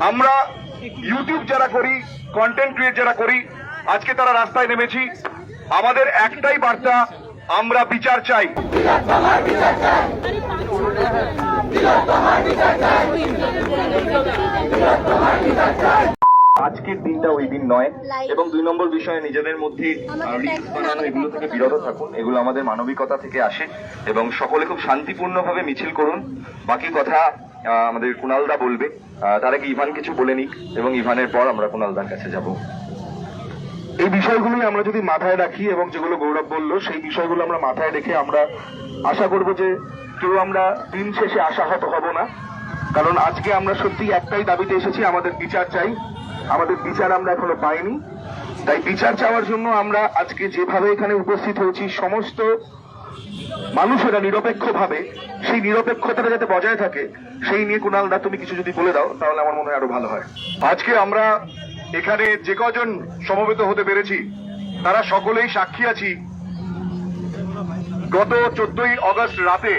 আমরা ইউটিউব যারা করি কন্টেন্ট ক্রিয়েট যারা করি, আজকে তারা রাস্তায় নেমেছি। আমাদের একটাই বার্তা, আমরা বিচার চাই। আজকের দিনটা ওই দিন নয়। এবং দুই নম্বর বিষয়ে নিজেদের মধ্যে বানানো এগুলো থেকে বিরত থাকুন। এগুলো আমাদের মানবিকতা থেকে আসে এবং সকলে খুব শান্তিপূর্ণভাবে মিছিল করুন। বাকি কথা আমাদের কুণালদা বলবে। তার আগে ইভান কিছু বলে নিক এবং ইভানের পর আমরা কুণালদার কাছে যাব। এই বিষয়গুলোই আমরা যদি মাথায় রাখি এবং যেগুলো গৌরব বলল সেই বিষয়গুলো আমরা মাথায় রেখে আমরা আশা করব যে কেউ আমরা দিন শেষে আশাহত হব না। কারণ আজকে আমরা সত্যি একটাই দাবিতে এসেছি আমাদের বিচার চাই। আমাদের বিচার আমরা এখনও পাইনি। তাই বিচার চাওয়ার জন্য আমরা আজকে যেভাবে এখানে উপস্থিত হয়েছি, সমস্ত মানুষেরা নিরপেক্ষভাবে, সেই নিরপেক্ষতাটা যাতে বজায় থাকে, সেই নিয়ে কুণাল দা তুমি কিছু যদি বলে দাও, তাহলে আমার মনে হয় আরও ভালো হয়। আজকে আমরা এখানে যে কজন সমবেত হতে পেরেছি, তারা সকলেই সাক্ষী আছি। গত চোদ্দই অগস্ট রাতে,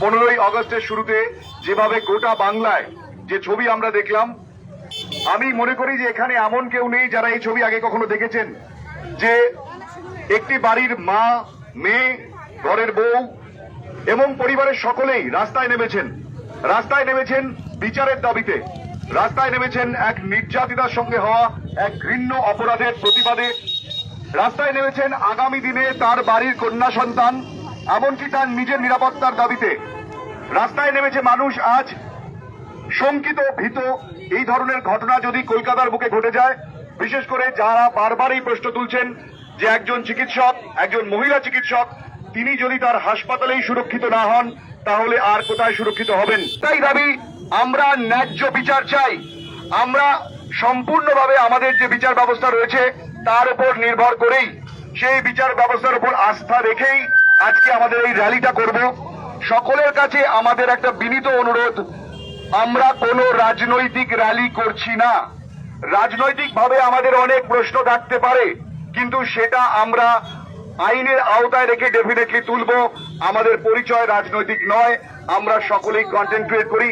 পনেরোই অগস্টের শুরুতে যেভাবে গোটা বাংলায় যে ছবি আমরা দেখলাম আমি মনে করি যে এখানে এমন কেউ নেই যারা এই ছবি আগে কখনো দেখেছেন, যে একটি বাড়ির মা, মেয়ে, ঘরের বউ এবং পরিবারের সকলেই রাস্তায় নেমেছেন। রাস্তায় নেমেছেন বিচারের দাবিতে। রাস্তায় নেমেছেন এক নির্যাতিতার সঙ্গে হওয়া এক ঘৃণ্য অপরাধের প্রতিবাদে। রাস্তায় নেমেছেন আগামী দিনে তার বাড়ির কন্যা সন্তান, এমনকি তার নিজের নিরাপত্তার দাবিতে। রাস্তায় নেমেছে মানুষ আজ শঙ্কিত, ভীত, এই ধরনের ঘটনা যদি কলকাতার বুকে ঘটে যায়, বিশেষ করে যারা বারবারই প্রশ্ন তুলছেন যে একজন চিকিৎসক, একজন মহিলা চিকিৎসক, তিনি যদি তার হাসপাতালেই সুরক্ষিত না হন, তাহলে আর কোথায় সুরক্ষিত হবেন? তাই দাবি আমরা ন্যায্য বিচার চাই। আমরা সম্পূর্ণভাবে আমাদের যে বিচার ব্যবস্থা রয়েছে, তার উপর নির্ভর করেই। সেই বিচার ব্যবস্থার উপর আস্থা রেখেই আজকে আমাদের এই র্যালিটা করব। সকলের কাছে আমাদের একটা বিনীত অনুরোধ আমরা কোনো রাজনৈতিক র্যালি করছি না। রাজনৈতিক ভাবে আমাদের অনেক প্রশ্ন থাকতে পারে, কিন্তু সেটা আমরা আইনের আওতায় রেখে ডেফিনেটলি তুলব। আমাদের পরিচয় রাজনৈতিক নয়, আমরা সকলেই কন্টেন্ট ক্রিয়েট করি!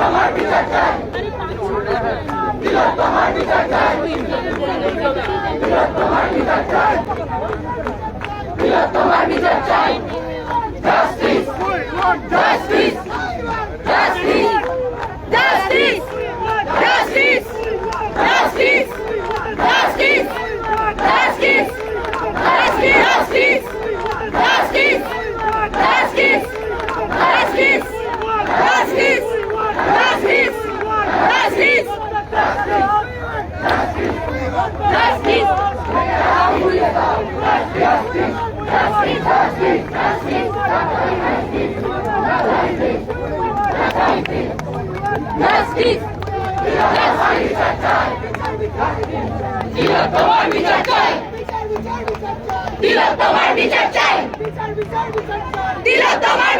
তোমার বিচার চাই তোমার বিচার চাই Justice! Justice! Justice! Justice! Justice! Justice! Justice! Justice! Justice! Justice! Justice! Justice! Justice! Justice! Justice! Justice! তোমার বিচার চাই তোমার